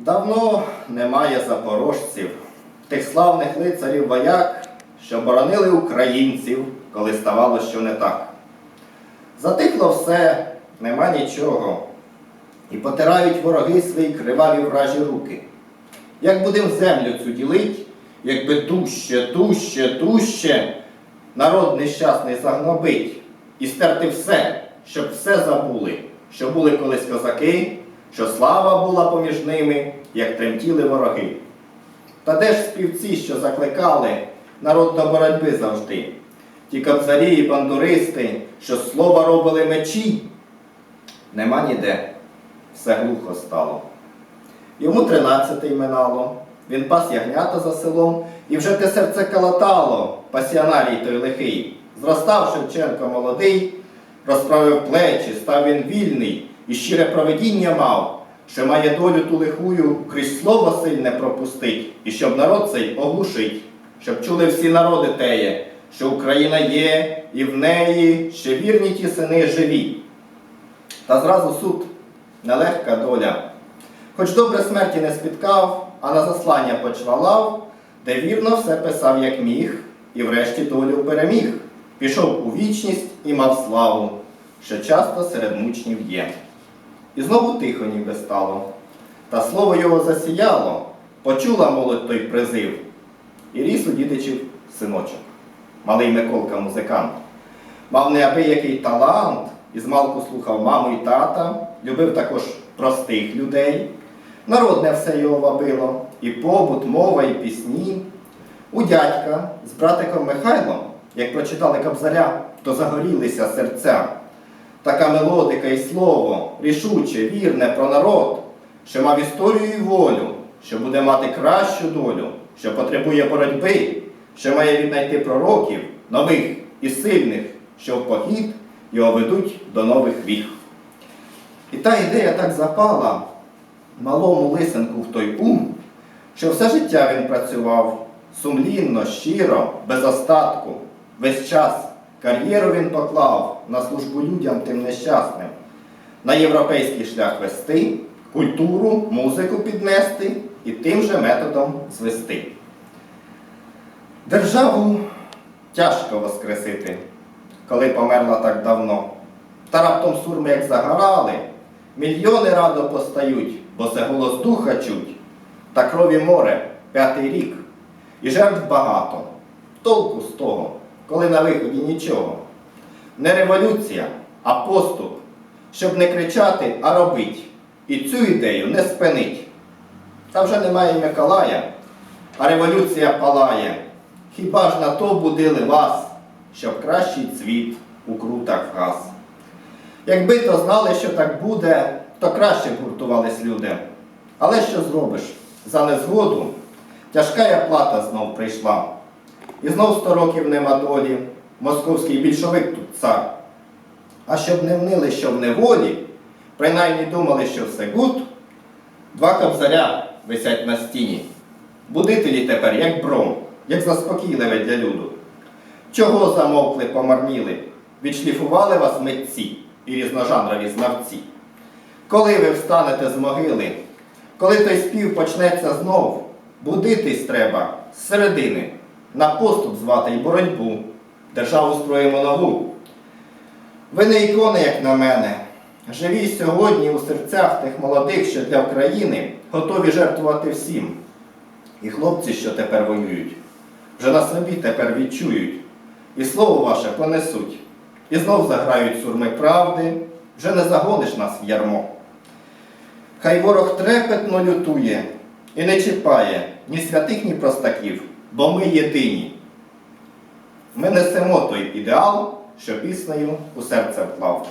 Давно немає запорожців, тих славних лицарів вояк, що боронили українців, коли ставало що не так. Затихло все, нема нічого, і потирають вороги свої криваві вражі руки. Як будем землю цю ділить, якби дужче, дужче, дужче народ нещасний загнобить і стерти все, щоб все забули, що були колись козаки, що слава була поміж ними, як тремтіли вороги. Та де ж співці, що закликали народ до боротьби завжди? Ті кобзарі і бандуристи, що слова робили мечі, нема ніде, все глухо стало. Йому тринадцятий минало, він пас ягнята за селом, і вже те серце калатало, пасіонарій той лихий. Зростав Шевченко молодий, розправив плечі, став він вільний, і щире провидіння мав, що має долю ту лихую, крізь слово сильне пропустить, і щоб народ цей оглушить, щоб чули всі народи теє, що Україна є, і в неї ще вірні ті сини живі. Та зразу суд нелегка доля. Хоч добре смерті не спіткав, а на заслання почвалав, де вірно все писав, як міг, і врешті долю переміг. Пішов у вічність і мав славу, що часто серед мучнів є. І знову тихо ніби стало. Та слово його засіяло, почула молодь той призив, і ріс у дідичів синочок, малий Миколка музикант. Мав неабиякий талант, і змалку слухав маму і тата, любив також простих людей. Народне все його вабило, і побут, мова, і пісні. У дядька з братиком Михайлом, як прочитали кобзаря, то загорілися серця. Така мелодика і слово, рішуче, вірне про народ, що мав історію і волю, що буде мати кращу долю, що потребує боротьби, що має віднайти пророків, нових і сильних, що в похід його ведуть до нових віх. І та ідея так запала малому лисенку в той ум, що все життя він працював сумлінно, щиро, без остатку, весь час. Кар'єру він поклав на службу людям тим нещасним, на європейський шлях вести, культуру, музику піднести і тим же методом звести. Державу тяжко воскресити, коли померла так давно. Та раптом сурми як загорали, мільйони радо постають, бо це голос духа чуть, та крові море п'ятий рік, і жертв багато. Толку з того, коли на виході нічого. Не революція, а поступ, щоб не кричати, а робить. І цю ідею не спинить. Та вже немає Миколая, а революція палає. Хіба ж на то будили вас, щоб кращий цвіт у крутах вгас? Якби то знали, що так буде, то краще гуртувались люди. Але що зробиш? За незгоду тяжка я плата знов прийшла. І знов сто років нема долі, московський більшовик тут цар. А щоб не внили, що в неволі, принаймні думали, що все гуд, два кобзаря висять на стіні. Будителі тепер, як бром, як заспокійливе для люду. Чого замовкли, помарніли? Відшліфували вас митці і різножанрові знавці. Коли ви встанете з могили, коли той спів почнеться знов, будитись треба з середини, на поступ звати й боротьбу, державу строїмо нову. Ви не ікони, як на мене. Живі сьогодні у серцях тих молодих, що для України готові жертвувати всім. І хлопці, що тепер воюють, вже на собі тепер відчують, і слово ваше понесуть, і знов заграють сурми правди, вже не загониш нас в ярмо. Хай ворог трепетно лютує і не чіпає ні святих, ні простаків, бо ми єдині. Ми несемо той ідеал, що піснею у серце вклав.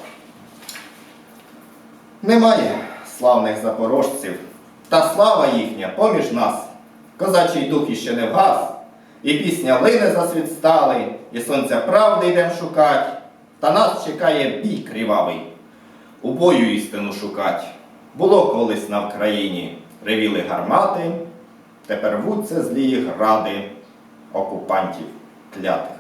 Немає славних запорожців, та слава їхня поміж нас. Козачий дух іще не вгас, і пісня лине за світ сталий, і сонця правди йдем шукать, та нас чекає бій кривавий. У бою істину шукать. Було колись на Вкраїні, ревіли гармати, тепер рвуться злії гради окупантів клятих.